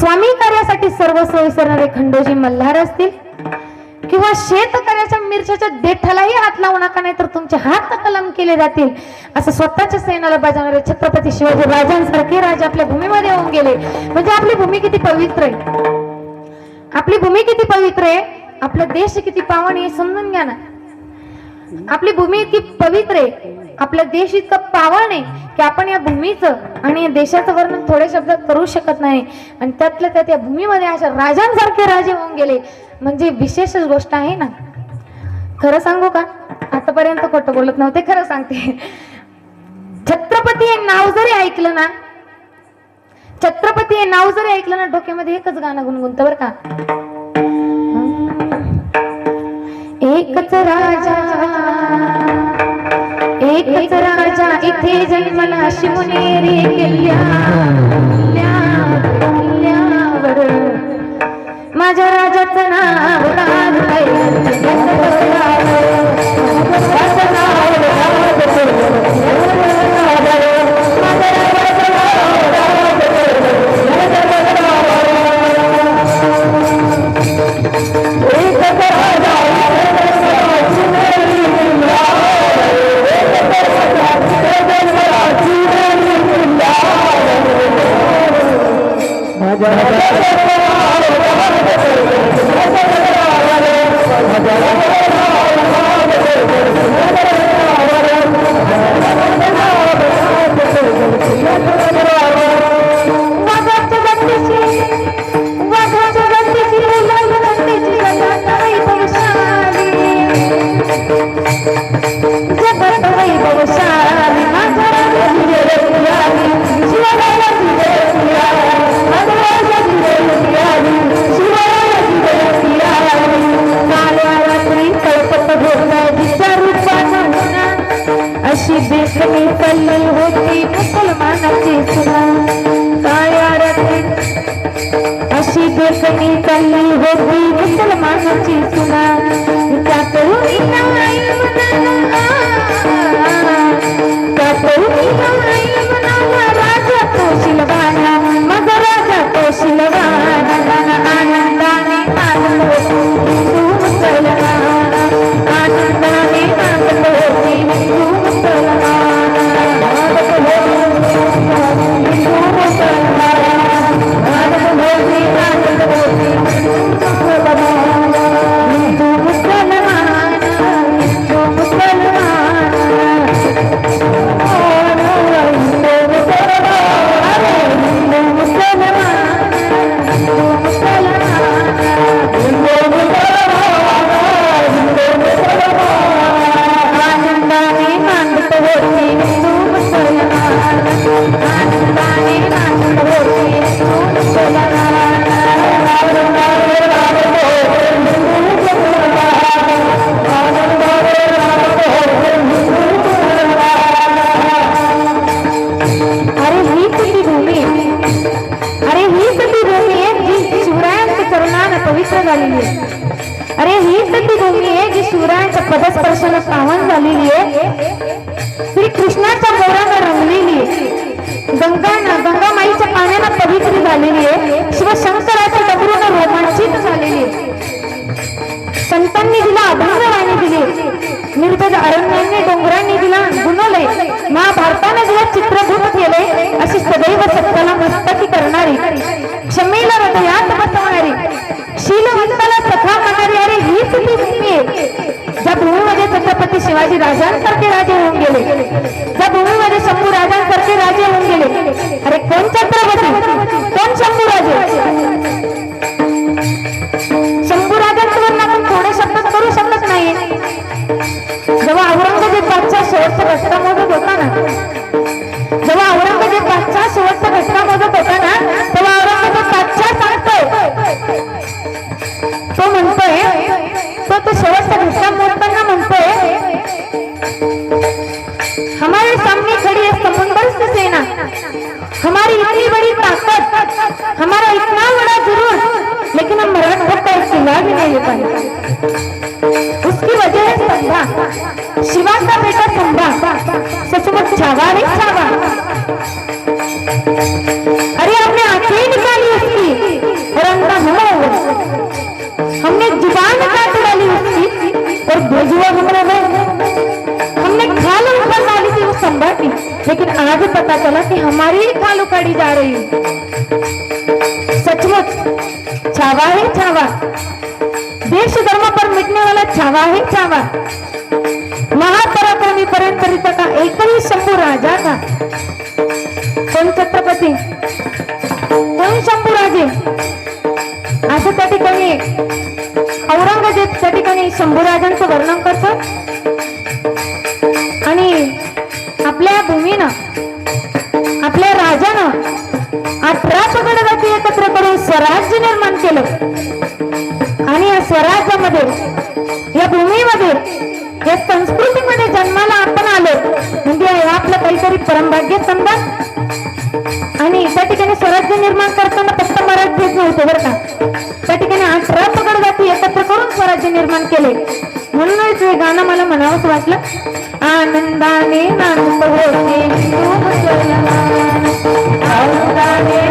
स्वामी कार्यासाठी सर्व सोय करणारे खंडोजी मल्हार असतील किंवा शेतकऱ्याच्या मिरच्याच्या देठालाही हात लावू नका नाही तर तुमचे हात कलम केले जातील. असं स्वतःच्या सैन्याला बजावणारे छत्रपती शिवाजी राजांसारखे राजा आपल्या भूमीमध्ये होऊन गेले. म्हणजे आपली भूमी किती पवित्र आहे. आपली भूमी किती पवित्र आहे. आपला देश किती पावन आहे हे समजून घ्या ना. आपली भूमी इतकी पवित्र आहे. आपला देश इतका पावन आहे की आपण या भूमीचं आणि या देशाचं वर्णन थोड्या शब्दात करू शकत नाही. आणि त्यातल्या त्यात या भूमीमध्ये अशा राजांसारखे राजे होऊन गेले. म्हणजे विशेषच गोष्ट आहे ना. खरं सांगू का? आतापर्यंत खोटं बोलत नव्हते खरं सांगते. छत्रपती हे नाव जरी ऐकलं ना छत्रपती हे नाव जरी ऐकलं ना डोक्यामध्ये एकच गाणं गुणगुणतं बरं का. एकच राजा. एकच राजा इथे जन्मला शिवनेरी किल्ल्या తల్లి వద్దు విత్తల మాసం చేసుకున్నా తప్పవు తప్పవు ती भूमी. अरे हीच ती भूमी आहे जी शिवरायांच्या चरणानं पवित्र झालेली आहे. अरे हीच ती भूमी आहे जी शिवरायांच्या पदस्पर्शानं पावन झालेली आहे. श्री कृष्णाच्या मोरानं रंगलेली आहे. गंगा गंगामाईच्या पाण्यानं पवित्र झालेली आहे. शिवशंकराच्या डबरूनं रोमांचित झालेली आहे. संतांनी दिला अभंगवाणी दिली. निर्भद अरण्यांनी डोंगरांनी दिला गुणवलंय मा सदैव सत्याला मस्तकी करणारी क्षमेला हृदयात बसवणारी शीलवंताला सखा म्हणणारी अरे हीच ती भूमी आहे. ज्या भूमीमध्ये छत्रपती शिवाजी राजांसारखे राजे होऊन गेले ज्या भूमीमध्ये शंभू राजांसारखे राजे होऊन गेले. अरे कोण छत्रपती? कोण शंभू राजे? शंभू राजांवर आपण थोडे शब्दात करू शकत नाही जेव्हा औरंगजेब बादशाह शेवटचा रस्ता मोजत होता ना छावा नहीं छावा अरे आपने आँखें निकाली उसकी टुकड़ा हमारा हुआ। हमने ज़ुबान काट डाली उसकी, और भेजुआ हमारा है हमने खाल ऊपर डाली थी वो संभाटी लेकिन आज पता चला कि हमारी ही खाल उखाड़ी जा रही है। सचमुच, छावा है छावा। देश धर्म पर मिटने वाला छावा है छावा। महापराक्रमी पर्यंत का एकही शंभू राजा का? कोण छत्रपती? कोण शंभू राजे? असं त्या ठिकाणी औरंगजेब त्या ठिकाणी शंभूराजांचं वर्णन करतो. आणि आपल्या भूमीनं आपल्या राजानं अठरा पगडवाती एकत्र करून स्वराज्य निर्माण केलं. आणि या स्वराज्यामध्ये या भूमीमध्ये या संस्कृत काहीतरी समजा आणि त्या ठिकाणी स्वराज्य निर्माण करताना फक्त मराठीच नव्हते बरं का. त्या ठिकाणी अठरा पगड जाती एकत्र करून स्वराज्य निर्माण केले. म्हणूनच हे गाणं मला म्हणावंच वाटलं. आनंदाने नांद होते आनंदाने